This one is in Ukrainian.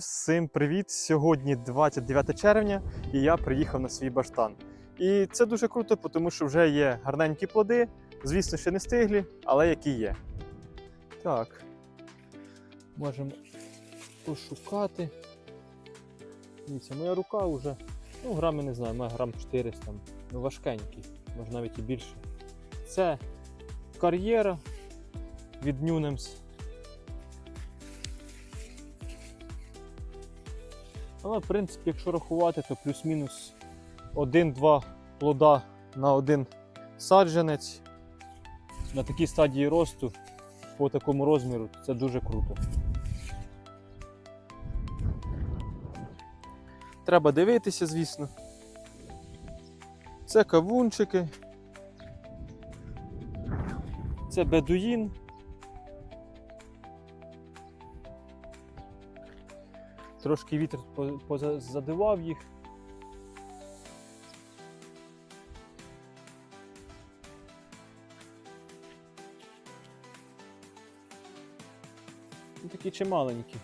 Всім привіт! Сьогодні 29 червня, і я приїхав на свій баштан. І це дуже круто, тому що вже є гарненькі плоди. Звісно, ще не стиглі, але які є. Так. Можемо пошукати. Дивіться, моя рука вже, ну, грами не знаю, має грам 400, там, ну важкенький, може навіть і більше. Це кар'єра від Нюнемс. Але, в принципі, якщо рахувати, то плюс-мінус 1-2 плода на один саджанець. На такій стадії росту по такому розміру це дуже круто. Треба дивитися, звісно. Це кавунчики. Це бедуїн. Трошки вітер позадивав їх. Ну, Такі чималенькі.